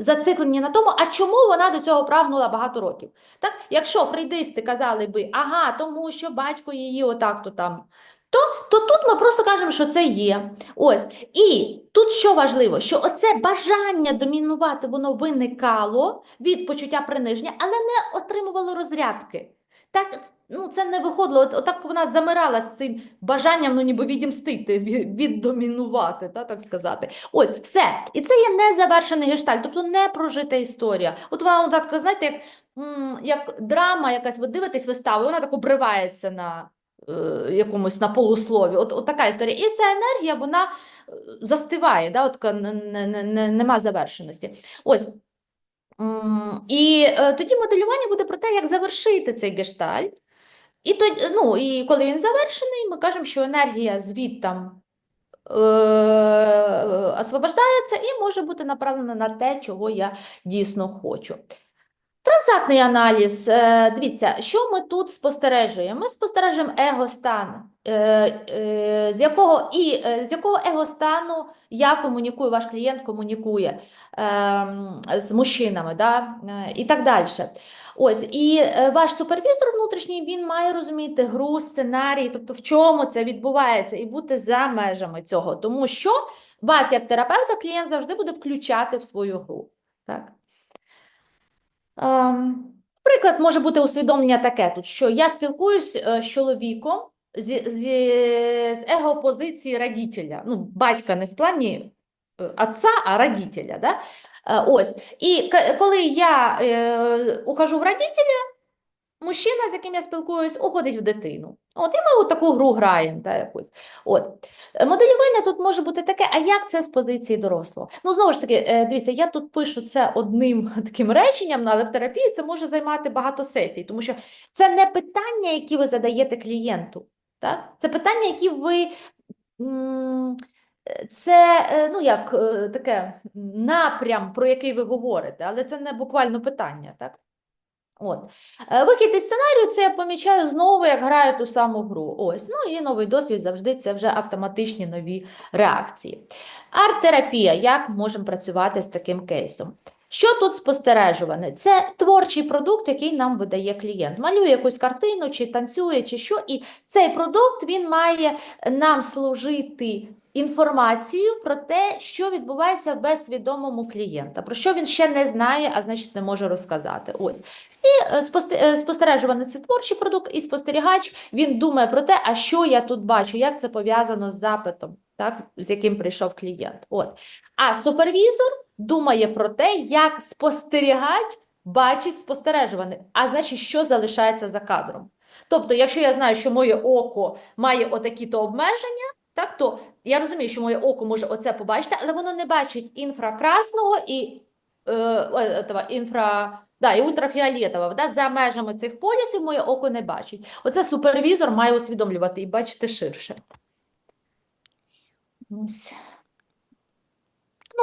зациклені на тому, а чому вона до цього прагнула багато років. Так? Якщо фрейдисти казали би, ага, тому що батько її отак-то там, то, то тут ми просто кажемо, що це є. Ось. І тут що важливо, що оце бажання домінувати, воно виникало від почуття приниження, але не отримувало розрядки. Так, ну, це не виходило. От, отак вона замирала з цим бажанням, ну ніби відімстити, віддомінувати, та, так сказати. Ось, все. І це є незавершений гештальт, тобто не прожита історія. От вона так, знаєте, як, як драма якась, ви дивитесь виставу, вона так обривається на е, якомусь на полуслові. От, от така історія. І ця енергія, вона е, застиває, да, от, не, не, не, не- нема завершеності. Ось. І е, тоді моделювання буде про те, як завершити цей гештальт. І, то, ну, і коли він завершений, ми кажемо, що енергія звідтам е, освобождається і може бути направлена на те, чого я дійсно хочу. Транзактний аналіз. Е, Дивіться, що ми тут спостережуємо? Ми спостережуємо егостан, е, е, з якого і з якого егостану я комунікую, ваш клієнт комунікує ем, з мужчинами, да? і так далі. Ось, і ваш супервізор внутрішній він має розуміти гру, сценарій, тобто в чому це відбувається, і бути за межами цього, тому що вас, як терапевта, клієнт завжди буде включати в свою гру. Так? Ем, Приклад може бути усвідомлення таке тут, що я спілкуюсь е, з чоловіком з з, з его-позиції радітеля. Ну, батька не в плані отца, отця, а родителя. Да? Е, Ось. І коли я е, ухожу в радітеля, мужчина, з яким я спілкуюсь, уходить в дитину. От, і ми от таку гру граємо. Да, якусь. От. Е, Моделювання тут може бути таке, а як це з позиції дорослого? Ну, знову ж таки, е, дивіться, я тут пишу це одним таким реченням, але в терапії це може займати багато сесій, тому що це не питання, які ви задаєте клієнту. Так? Це питання, які ви. е, Це ну, як таке напрям, про який ви говорите, але це не буквально питання. Так? От. Е, Вихід із сценарію це я помічаю знову, як граю ту саму гру. Ось. Ну і новий досвід завжди це вже автоматичні нові реакції. Арт-терапія. Як можемо працювати з таким кейсом? Що тут спостережуване? Це творчий продукт, який нам видає клієнт. Малює якусь картину, чи танцює, чи що. І цей продукт він має нам служити інформацією про те, що відбувається в безсвідомому клієнта, про що він ще не знає, а значить не може розказати. Ось. І е, е, спостережуваний це творчий продукт, і спостерігач він думає про те, а що я тут бачу, як це пов'язано з запитом, так, з яким прийшов клієнт. От. А супервізор думає про те, як спостерігач бачить спостережуваний, а значить, що залишається за кадром. Тобто, якщо я знаю, що моє око має отакі-то обмеження, так, то я розумію, що моє око може оце побачити, але воно не бачить інфракрасного і е, е, этого, інфра, да, і ультрафіолетового. Да, за межами цих полюсів моє око не бачить. Оце супервізор має усвідомлювати і бачити ширше. Ось.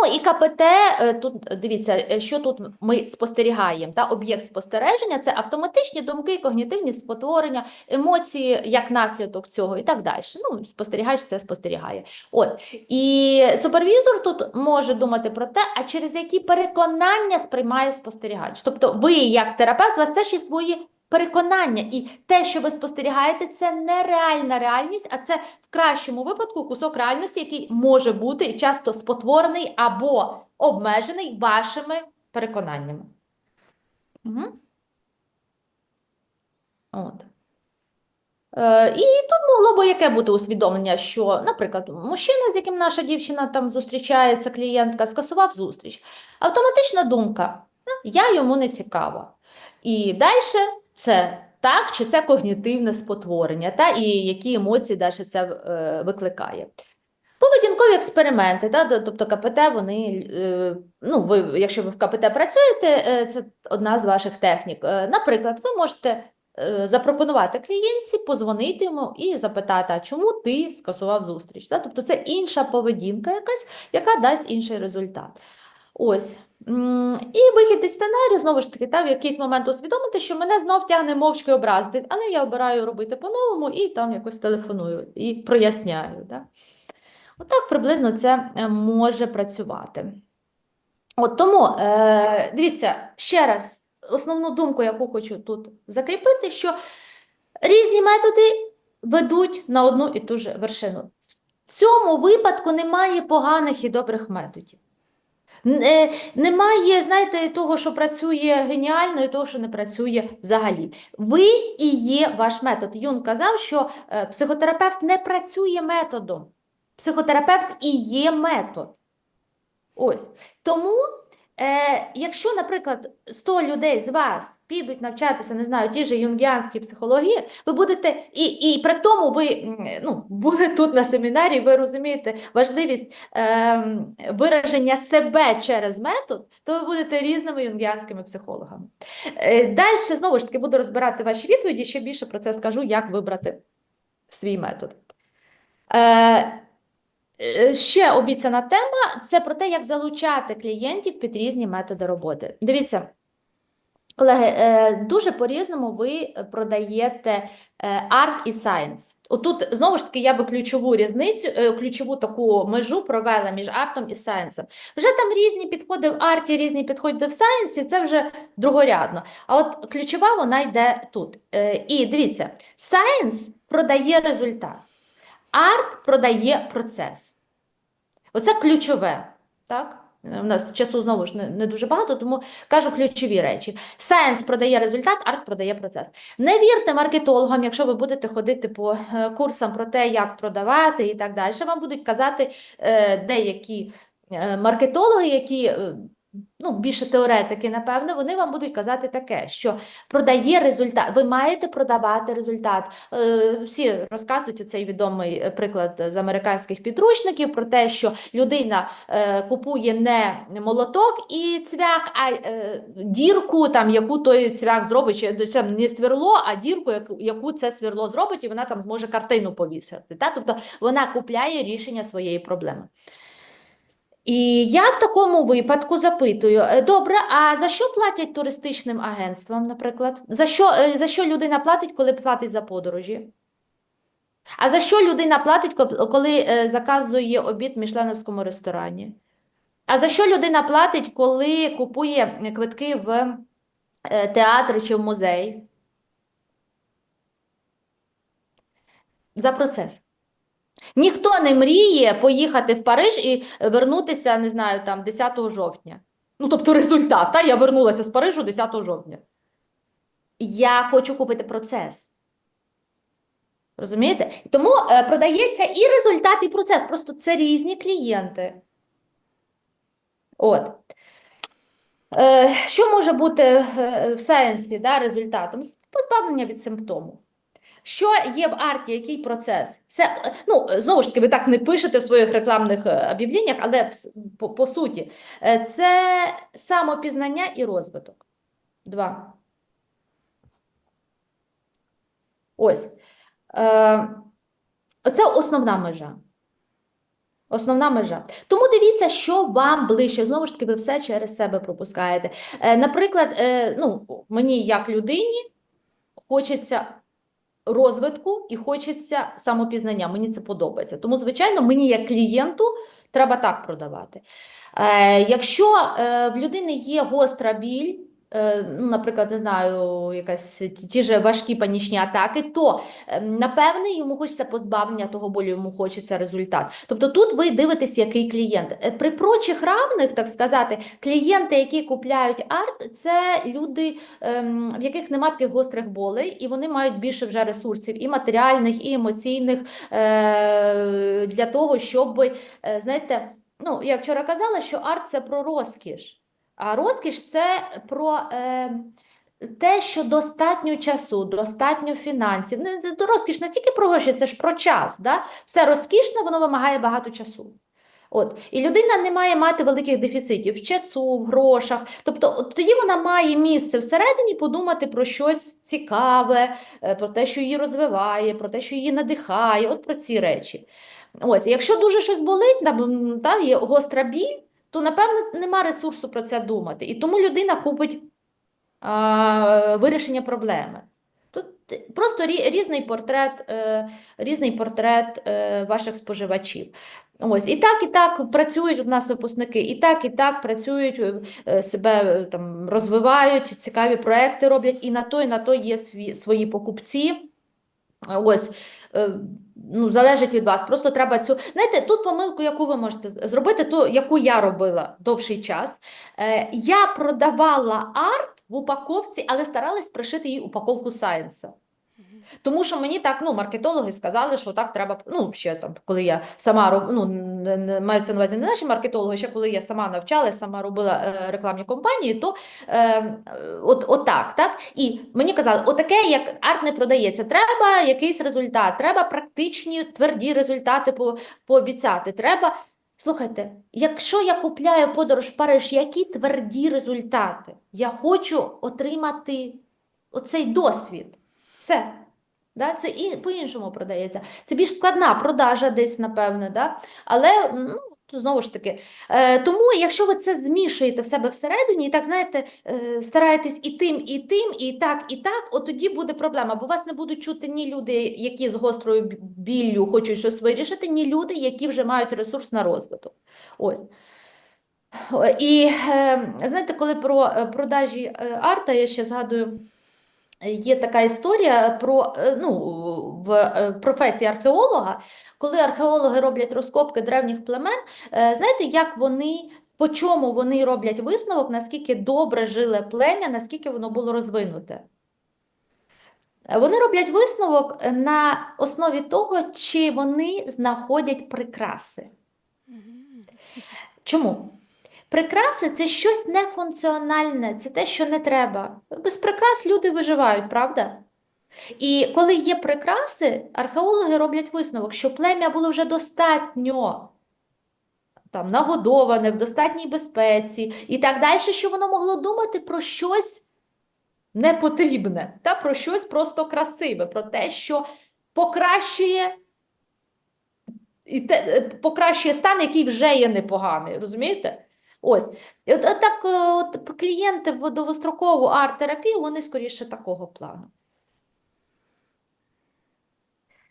Ну і КПТ, е, тут дивіться, е, що тут ми спостерігаємо. Та об'єкт спостереження це автоматичні думки, когнітивні спотворення, емоції як наслідок цього і так далі. Ну, спостерігач все спостерігає. От і супервізор тут може думати про те, а через які переконання сприймає спостерігач. Тобто, ви, як терапевт, у вас теж є свої переконання, і те, що ви спостерігаєте, це не реальна реальність, а це в кращому випадку кусок реальності, який може бути часто спотворений або обмежений вашими переконаннями. Угу. От. Е, і тут могло би яке бути усвідомлення, що, наприклад, мужчина, з яким наша дівчина там зустрічається, клієнтка, скасував зустріч. Автоматична думка, «Е, я йому не цікава. І далі це так, чи це когнітивне спотворення, та, і які емоції далі це е, викликає. Поведінкові експерименти, та, тобто КПТ, вони, е, ну, ви, якщо ви в КПТ працюєте, е, це одна з ваших технік. Наприклад, ви можете запропонувати клієнтці, позвонити йому і запитати, а чому ти скасував зустріч? Та? Тобто це інша поведінка якась, яка дасть інший результат. Ось. І вихід із сценарію, знову ж таки, та, в якийсь момент усвідомити, що мене знов тягне мовчки образитись, але я обираю робити по-новому і там якось телефоную і проясняю. Да? Отак приблизно це е, може працювати. От тому, е, дивіться, ще раз, основну думку, яку хочу тут закріпити, що різні методи ведуть на одну і ту ж вершину. В цьому випадку немає поганих і добрих методів. Е, Немає, знаєте, того, що працює геніально, і того, що не працює взагалі. Ви і є ваш метод. Юн казав, що е, психотерапевт не працює методом. Психотерапевт і є метод. Ось. Тому, е, якщо, наприклад, 100 людей з вас підуть навчатися, не знаю, ті ж юнгіанські психології, ви будете, і, і при тому ви ну, були тут на семінарі, ви розумієте важливість е, вираження себе через метод, то ви будете різними юнгіанськими психологами. Е, далі, знову ж таки, буду розбирати ваші відповіді, ще більше про це скажу, як вибрати свій метод. Е, Ще обіцяна тема це про те, як залучати клієнтів під різні методи роботи. Дивіться, колеги, е, дуже по-різному ви продаєте е, арт і сайенс. Отут знову ж таки я би ключову різницю, е, ключову таку межу провела між артом і сайенсом. Вже там різні підходи в арті, різні підходи в сайенсі, це вже другорядно. А от ключова вона йде тут. Е, І дивіться, сайенс продає результат. Арт продає процес. Оце ключове. Так? У нас часу знову ж не, не дуже багато, тому кажу ключові речі. Сайенс продає результат, арт продає процес. Не вірте маркетологам, якщо ви будете ходити по е, курсам про те, як продавати і так далі. Вам будуть казати е, деякі е, маркетологи, які ну, більше теоретики, напевно, вони вам будуть казати таке, що продає результат. Ви маєте продавати результат. Е, Всі розказують оцей відомий е, приклад з американських підручників про те, що людина е, купує не молоток і цвях, а дірку, там, яку той цвях зробить, чи не сверло, а дірку, яку, це сверло зробить, і вона там зможе картину повісити. Тобто вона купляє рішення своєї проблеми. І я в такому випадку запитую: е, добре, а за що платять туристичним агентствам, наприклад? За що, е, за що людина платить, коли платить за подорожі? А за що людина платить, коли е, заказує обід в мішленовському ресторані? А за що людина платить, коли купує квитки в театр чи в музей? За процес. Ніхто не мріє поїхати в Париж і вернутися, не знаю, там 10 жовтня. Ну, тобто результат, та? Я вернулася з Парижу 10 жовтня. Я хочу купити процес. Розумієте? Тому е, продається і результат, і процес. Просто це різні клієнти. От. Е, що може бути е, в сайенсі да, результатом? Позбавлення від симптому. Що є в арті, який процес? Це, ну, знову ж таки, ви так не пишете в своїх рекламних е, об'явленнях, але по, по суті, е, це самопізнання і розвиток. Два. Ось. Е, Це основна межа. Основна межа. Тому дивіться, що вам ближче. Знову ж таки, ви все через себе пропускаєте. Наприклад, ну, мені як людині хочеться розвитку і хочеться самопізнання. Мені це подобається. Тому, звичайно, мені як клієнту треба так продавати. Е, Якщо е, в людини є гостра біль, наприклад, не знаю, якась ті ж важкі панічні атаки, то е, напевне йому хочеться позбавлення того болю, йому хочеться результат. Тобто тут ви дивитесь, який клієнт. Е, При прочих равних, так сказати, клієнти, які купляють арт, це люди, ем, в яких нема таких гострих болей, і вони мають більше вже ресурсів і матеріальних, і емоційних е, для того, щоб, е, знаєте, ну, я вчора казала, що арт це про розкіш. А розкіш це про е, те, що достатньо часу, достатньо фінансів. Не, розкіш не тільки про гроші, це ж про час. Да? Все розкішне, воно вимагає багато часу. От. І людина не має мати великих дефіцитів в часу, в грошах. Тобто, от тоді вона має місце всередині подумати про щось цікаве, е, про те, що її розвиває, про те, що її надихає, от про ці речі. Ось, якщо дуже щось болить, та, є гостра біль, то напевно нема ресурсу про це думати. І тому людина купить а, вирішення проблеми. Тут просто рі- різний портрет, е, різний портрет е, ваших споживачів. Ось, і так, і так працюють у нас випускники, і так, і так працюють, е, себе там розвивають, цікаві проекти роблять, і на то, і на то є свої, покупці. Ось, ну, залежить від вас. Просто треба цю. Знаєте, тут помилку, яку ви можете зробити, ту, яку я робила довший час. Е, я продавала арт в упаковці, але старалась пришити їй упаковку сайенса. Тому що мені так, ну, маркетологи сказали, що так треба, ну, ще там, коли я сама роб, ну, мається на увазі не наші маркетологи, ще коли я сама навчалася, сама робила е, рекламні кампанії, то е, е, от, от так, так? І мені казали, отаке, як арт не продається, треба якийсь результат, треба практичні, тверді результати по, пообіцяти, треба. Слухайте, якщо я купляю подорож в Париж, які тверді результати? Я хочу отримати оцей досвід. Все. Да? Це і по-іншому продається. Це більш складна продажа десь, напевне, да? але ну, знову ж таки. Е, тому, якщо ви це змішуєте в себе всередині, і так, знаєте, е, стараєтесь і тим, і тим, і так, і так, от тоді буде проблема, бо вас не будуть чути ні люди, які з гострою бі- біллю хочуть щось вирішити, ні люди, які вже мають ресурс на розвиток. Ось. І е, знаєте, коли про е, продажі е, арта, я ще згадую. Є така історія про е, ну, в е, професії археолога, коли археологи роблять розкопки древніх племен, е, знаєте, як вони, по чому вони роблять висновок, наскільки добре жиле плем'я, наскільки воно було розвинуте? Вони роблять висновок на основі того, чи вони знаходять прикраси. Чому? Прикраси це щось нефункціональне, це те, що не треба. Без прикрас люди виживають, правда? І коли є прикраси, археологи роблять висновок, що плем'я було вже достатньо там, нагодоване, в достатній безпеці і так далі, що воно могло думати про щось непотрібне, та про щось просто красиве, про те, що покращує і те, е, покращує стан, який вже є непоганий, розумієте? Ось. І от, от так е, от, клієнти в довгострокову арт-терапію, вони скоріше такого плану.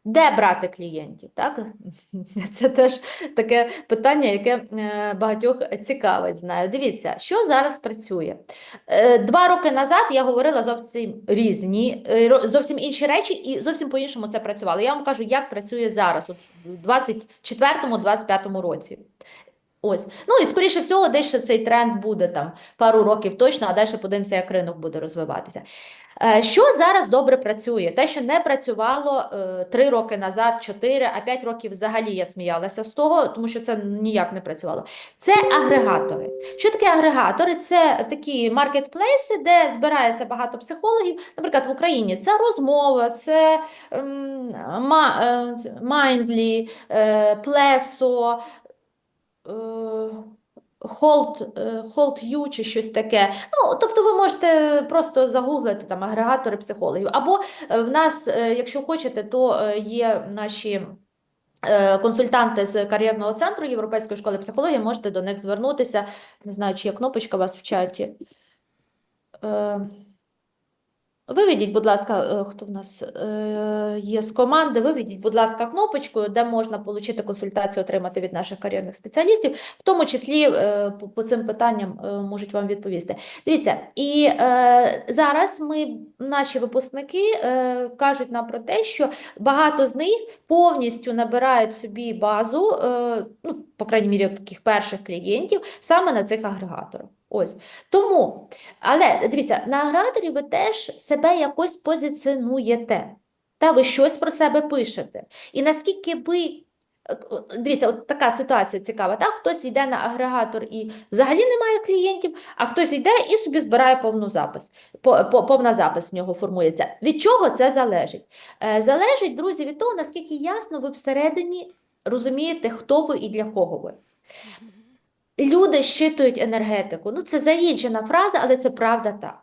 Де брати клієнтів? Так? Це теж таке питання, яке е, багатьох цікавить, знаю. Дивіться, що зараз працює. Е, Два роки назад я говорила зовсім різні, зовсім інші речі, і зовсім по-іншому це працювало. Я вам кажу, як працює зараз, в 24-25 році. Ось. Ну і скоріше всього, десь цей тренд буде там пару років точно, а далі подивимося, як ринок буде розвиватися. Е, Що зараз добре працює? Те, що не працювало е, три роки назад, чотири, а п'ять років взагалі я сміялася з того, тому що це ніяк не працювало. Це агрегатори. Що таке агрегатори? Це такі маркетплейси, де збирається багато психологів. Наприклад, в Україні це розмова, це е, е, Плесо. Е, Hold, е, Hold You чи щось таке. Ну, тобто ви можете просто загуглити там агрегатори психологів. Або е, в нас, якщо хочете, то є наші консультанти з кар'єрного центру Європейської школи психології, можете до них звернутися. Не знаю, чи є кнопочка у вас в чаті. Виведіть, будь ласка, е, хто в нас е, є з команди, виведіть, будь ласка, кнопочку, де можна отримати консультацію, отримати від наших кар'єрних спеціалістів, в тому числі е, по, цим питанням можуть вам відповісти. Дивіться, і зараз ми, наші випускники, кажуть нам про те, що багато з них повністю набирають собі базу, ну, по крайній мірі, таких перших клієнтів, саме на цих агрегаторах. Ось. Тому, але дивіться, на агрегаторі ви теж себе якось позиціонуєте, та ви щось про себе пишете. І наскільки ви, е, дивіться, от така ситуація цікава, так? Хтось йде на агрегатор і взагалі немає клієнтів, а хтось йде і собі збирає повну запис, по- по- повна запис в нього формується. Від чого це залежить? Е, Залежить, друзі, від того, наскільки ясно ви всередині розумієте, хто ви і для кого ви. Люди щитують енергетику. Ну, це заїджена фраза, але це правда так.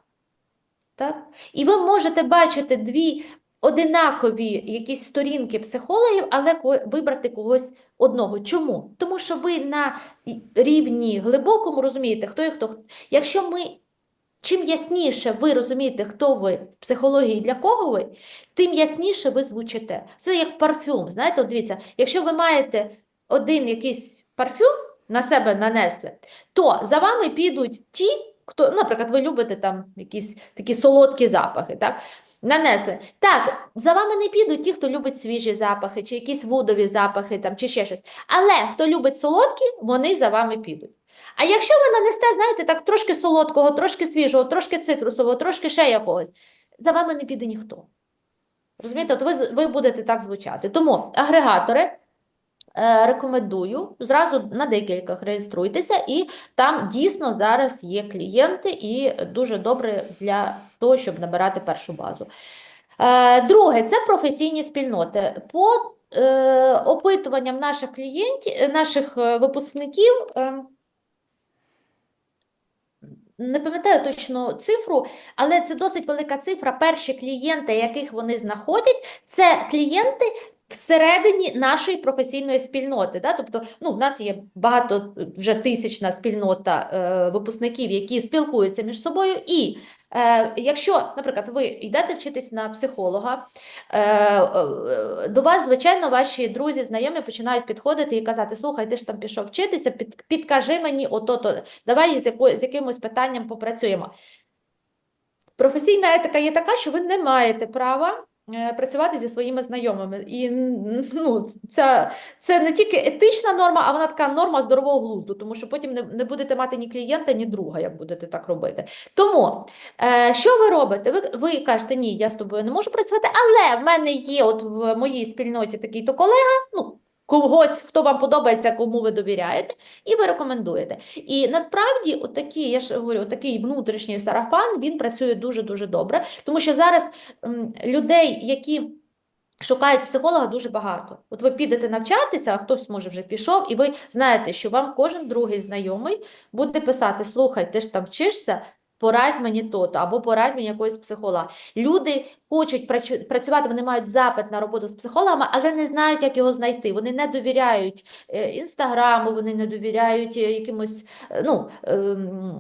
Так? І ви можете бачити дві одинакові якісь сторінки психологів, але вибрати когось одного. Чому? Тому що ви на рівні глибокому розумієте, хто є хто. Якщо ми чим ясніше ви розумієте, хто ви в психології, для кого ви, тим ясніше ви звучите. Це як парфюм. Знаєте, от дивіться, якщо ви маєте один якийсь парфюм на себе нанесли, то за вами підуть ті, хто, ну, наприклад, ви любите там якісь такі солодкі запахи, так? Нанесли. Так, за вами не підуть ті, хто любить свіжі запахи, чи якісь вудові запахи, там, чи ще щось. Але хто любить солодкі, вони за вами підуть. А якщо ви нанесте, знаєте, так трошки солодкого, трошки свіжого, трошки цитрусового, трошки ще якогось, за вами не піде ніхто. Розумієте, от ви, ви будете так звучати. Тому агрегатори рекомендую, зразу на декількох реєструйтеся, і там дійсно зараз є клієнти, і дуже добре для того, щоб набирати першу базу. Е, Друге, це професійні спільноти. По е, опитуванням наших клієнтів, е, наших е, випускників, е, не пам'ятаю точно цифру, але це досить велика цифра. Перші клієнти, яких вони знаходять, це клієнти всередині нашої професійної спільноти. Да? Тобто, ну, в нас є багато вже тисячна спільнота е, випускників, які спілкуються між собою. І е, якщо, наприклад, ви йдете вчитись на психолога, е, е, до вас, звичайно, ваші друзі, знайомі починають підходити і казати: слухай, ти ж там пішов вчитися, під, підкажи мені ото-то, давай з, яко, з якимось питанням попрацюємо. Професійна етика є така, що ви не маєте права е, працювати зі своїми знайомими. І ну, це, це не тільки етична норма, а вона така норма здорового глузду, тому що потім не, не будете мати ні клієнта, ні друга, як будете так робити. Тому, е, що ви робите? Ви, ви кажете, ні, я з тобою не можу працювати, але в мене є от в моїй спільноті такий-то колега, ну, когось, хто вам подобається, кому ви довіряєте, і ви рекомендуєте. І насправді, отакі, я ж говорю, такий внутрішній сарафан, він працює дуже-дуже добре, тому що зараз м, людей, які шукають психолога, дуже багато. От ви підете навчатися, а хтось, може, вже пішов, і ви знаєте, що вам кожен другий знайомий буде писати: слухай, ти ж там вчишся, порадь мені то-то, або порадь мені якогось психолога. Люди хочуть працювати, вони мають запит на роботу з психологами, але не знають, як його знайти. Вони не довіряють е, інстаграму, вони не довіряють е, якимось е, ну, ем,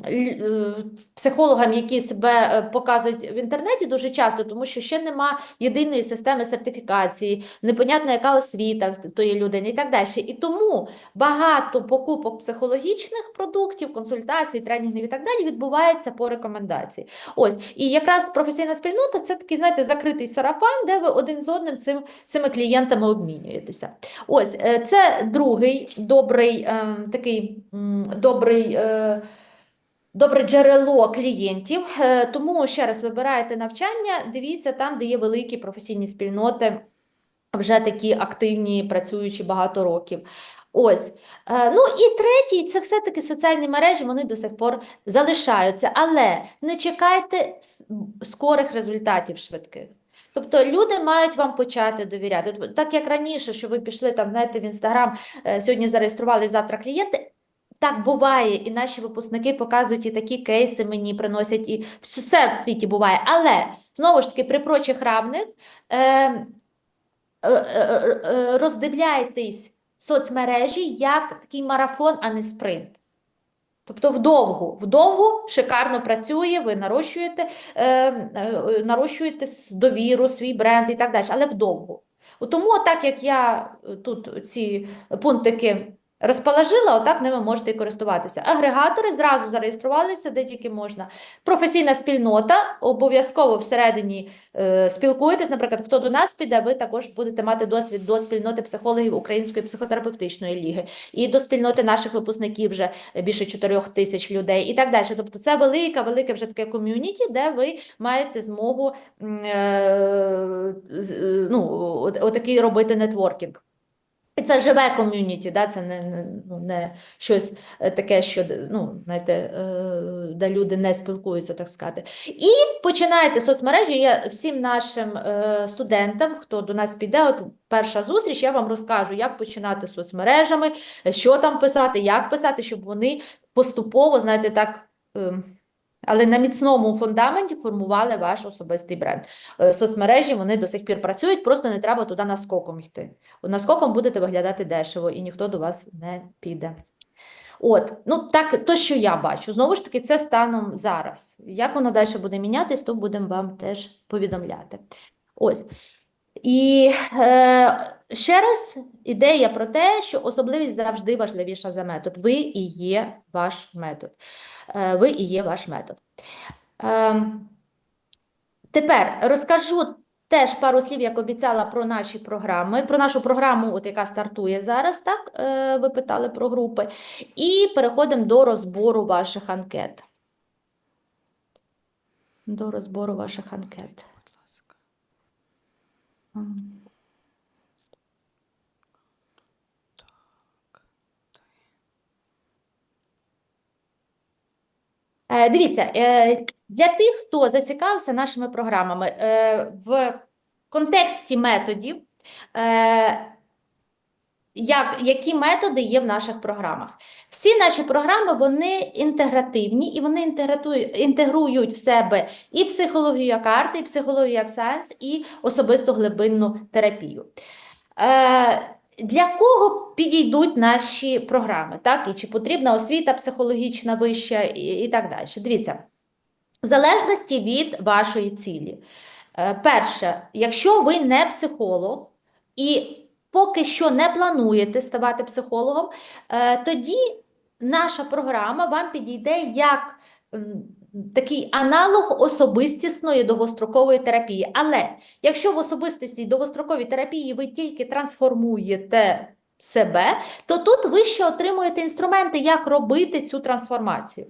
психологам, які себе показують в інтернеті дуже часто, тому що ще нема єдиної системи сертифікації, непонятно, яка освіта в тої людини і так далі. І тому багато покупок психологічних продуктів, консультацій, тренінгів і так далі відбувається по рекомендації. Ось, і якраз професійна спільнота це такий, знаєте, закритий сарафан, де ви один з одним цим, цими клієнтами обмінюєтеся. Ось, е, це другий добрий ем, такий добрий. е, Добре джерело клієнтів, Е, тому ще раз вибираєте навчання, дивіться там, де є великі професійні спільноти, вже такі активні, працюючі багато років. Ось. Е, Ну і третій, це все-таки соціальні мережі, вони до сих пор залишаються, але не чекайте скорих результатів швидких. Тобто люди мають вам почати довіряти. Так як раніше, що ви пішли там, знаєте, в Інстаграм, е, сьогодні зареєстрували, завтра клієнти. Так буває, і наші випускники показують і такі кейси мені приносять, і все в світі буває. Але знову ж таки, при прочих равних е, е, е, е, роздивляйтесь соцмережі як такий марафон, а не спринт. Тобто вдовгу, вдовгу шикарно працює, ви нарощуєте, е, е, нарощуєте довіру, свій бренд і так далі, але вдовгу. Тому, так як я е, тут ці пунктики розположила, отак ними можете і користуватися. Агрегатори зразу зареєструвалися, де тільки можна. Професійна спільнота, обов'язково всередині е, спілкуєтесь. Наприклад, хто до нас піде, ви також будете мати досвід до спільноти психологів Української психотерапевтичної ліги і до спільноти наших випускників вже більше 4 тисяч людей і так далі. Тобто це велика, велике вже таке ком'юніті, де ви маєте змогу е, е, ну, отакий робити нетворкінг. Це живе ком'юніті, да? це не, не, ну, не щось е, таке, що ну, знаєте, е, де люди не спілкуються, так сказати. І починайте соцмережі. Я всім нашим е, студентам, хто до нас піде, от перша зустріч, я вам розкажу, як починати з соцмережами, що там писати, як писати, щоб вони поступово, знаєте, так. Але на міцному фундаменті формували ваш особистий бренд. Е, Соцмережі вони до сих пір працюють, просто не треба туди наскоком йти. Наскоком будете виглядати дешево, і ніхто до вас не піде. От, ну так, то, що я бачу, знову ж таки, це станом зараз. Як воно далі буде мінятись, то будемо вам теж повідомляти. Ось. І е, ще раз ідея про те, що особливість завжди важливіша за метод. Ви і є ваш метод. Е, ви і є ваш метод. Е, тепер розкажу теж пару слів, як обіцяла, про наші програми, про нашу програму, от яка стартує зараз, так? Е, ви питали про групи. І переходимо до розбору ваших анкет. До розбору ваших анкет. Будь ласка. М. Е, Дивіться, е, для тих, хто зацікавився нашими програмами, е, в контексті методів, е, як, які методи є в наших програмах. Всі наші програми вони інтегративні і вони інтегрують в себе і психологію як арт, і психологію як сайенс, і особисту глибинну терапію. Е, для кого підійдуть наші програми, так? І чи потрібна освіта психологічна вища і, і так далі. Дивіться, в залежності від вашої цілі. Е, Перше, якщо ви не психолог і поки що не плануєте ставати психологом, е, тоді наша програма вам підійде як такий аналог особистісної довгострокової терапії. Але якщо в особистісній довгостроковій терапії ви тільки трансформуєте себе, то тут ви ще отримуєте інструменти, як робити цю трансформацію.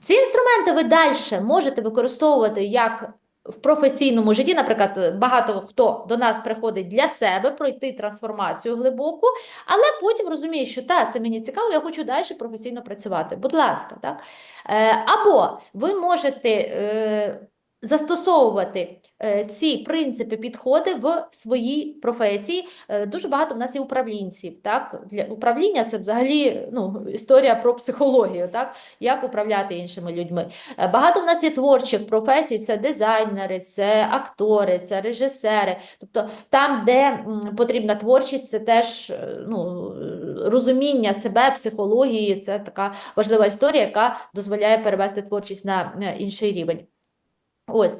Ці інструменти ви далі можете використовувати як в професійному житті. Наприклад, багато хто до нас приходить для себе пройти трансформацію глибоку, але потім розуміє, що так, це мені цікаво, я хочу далі професійно працювати. Будь ласка, так? Е, або ви можете е, застосовувати е, ці принципи, підходи в своїй професії. Е, Дуже багато в нас є управлінців. Так? Для управління це взагалі ну, історія про психологію, так? як управляти іншими людьми. Е, Багато в нас є творчих професій: це дизайнери, це актори, це режисери. Тобто там, де потрібна творчість, це теж ну, розуміння себе, психології, це така важлива історія, яка дозволяє перевести творчість на інший рівень. Ось.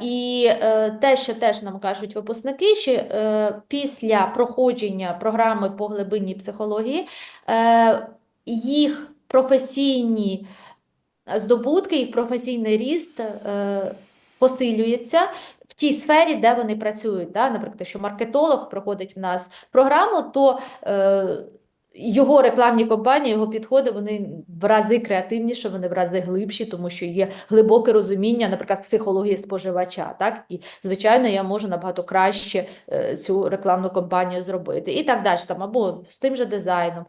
І е, те, що теж нам кажуть випускники, що е, після проходження програми по глибинній психології е, їх професійні здобутки, їх професійний ріст посилюється в тій сфері, де вони працюють. Да? Наприклад, якщо маркетолог проходить в нас програму, то е, його рекламні кампанії, його підходи, вони в рази креативніші, вони в рази глибші, тому що є глибоке розуміння, наприклад, психології споживача. Так? І, звичайно, я можу набагато краще е, цю рекламну кампанію зробити. І так далі. Там, або з тим же дизайном,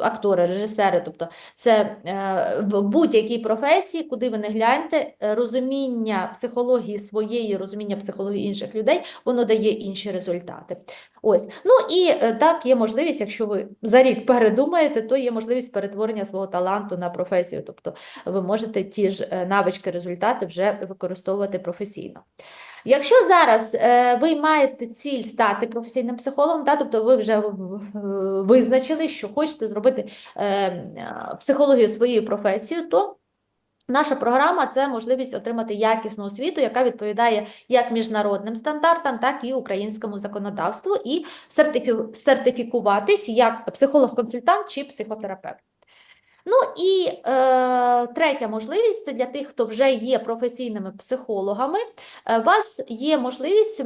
актори, режисери. Тобто це е, в будь-якій професії, куди ви не гляньте, розуміння психології своєї, розуміння психології інших людей, воно дає інші результати. Ось. Ну і е, так, є можливість, якщо ви за рік передумаєте, то є можливість перетворення свого таланту на професію. Тобто ви можете ті ж е, навички, результати вже використовувати професійно. Якщо зараз е, ви маєте ціль стати професійним психологом, та, тобто ви вже визначили, що хочете зробити психологію своєю професією, то Наша програма це можливість отримати якісну освіту, яка відповідає як міжнародним стандартам, так і українському законодавству, і сертифі- сертифікуватись як психолог-консультант чи психотерапевт. Ну і е, третя можливість це для тих, хто вже є професійними психологами. Е, У вас є можливість